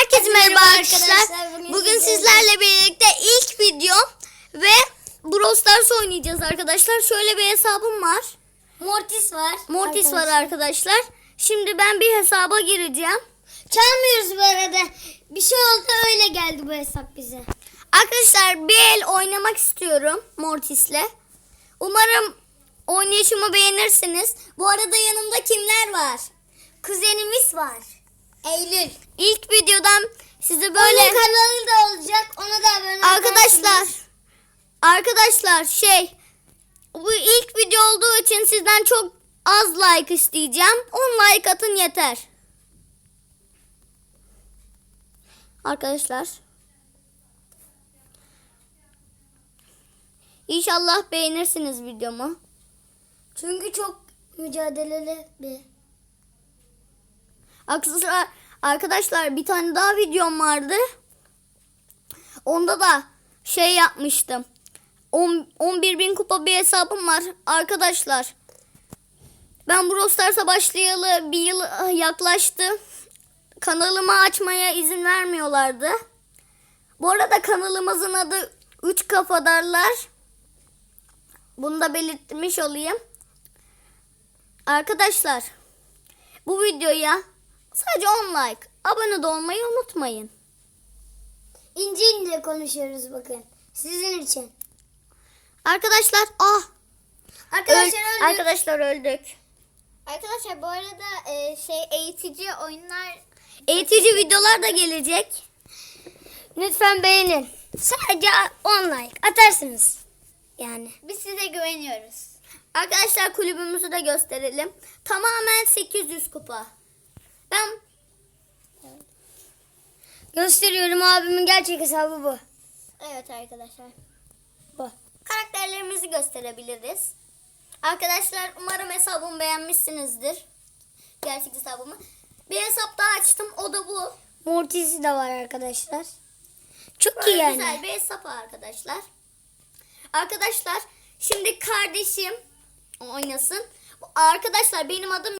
Herkese merhaba arkadaşlar. arkadaşlar. Bugün Bugün sizlerle- birlikte ilk videom ve Brawl Stars oynayacağız arkadaşlar. Şöyle bir hesabım var. Mortis var. Mortis var arkadaşlar. Şimdi ben bir hesaba gireceğim. Çalmıyoruz bu arada. Bir şey oldu öyle geldi bu hesap bize. Arkadaşlar bir el oynamak istiyorum Mortis'le. Umarım oynayışımı beğenirsiniz. Bu arada yanımda kimler var? Kuzenimiz var. Eylül. İlk videodan size Onun böyle kanalı da olacak. Ona da abone arkadaşlar arkadaşlar şey bu ilk video olduğu için sizden çok az like isteyeceğim. 10 like atın yeter. Arkadaşlar. İnşallah beğenirsiniz videomu. Çünkü çok mücadeleli bir. Arkadaşlar, arkadaşlar bir tane daha videom vardı. Onda da şey yapmıştım. 10 11 bin kupa bir hesabım var. Arkadaşlar ben Brawl Stars'a başlayalı bir yıl ah, yaklaştı. Kanalımı açmaya izin vermiyorlardı. Bu arada kanalımızın adı 3 Kafadarlar. Bunu da belirtmiş olayım. Arkadaşlar bu videoya sadece 10 like. Abone de olmayı unutmayın. İnce ince konuşuyoruz bakın. Sizin için. Arkadaşlar ah Arkadaşlar öl- öldük. arkadaşlar öldük. Arkadaşlar bu arada e, şey eğitici oyunlar Eğitici videolar da gelecek. lütfen beğenin. Sadece 10 like atarsınız. Yani. Biz size güveniyoruz. Arkadaşlar kulübümüzü de gösterelim. Tamamen 800 kupa. Ben Gösteriyorum abimin gerçek hesabı bu. Evet arkadaşlar. Bu. Karakterlerimizi gösterebiliriz. Arkadaşlar umarım hesabımı beğenmişsinizdir. Gerçek hesabımı. Bir hesap daha açtım. O da bu. Mortis'i de var arkadaşlar. Çok Böyle iyi yani. güzel bir hesap arkadaşlar. Arkadaşlar şimdi kardeşim oynasın. Arkadaşlar benim adım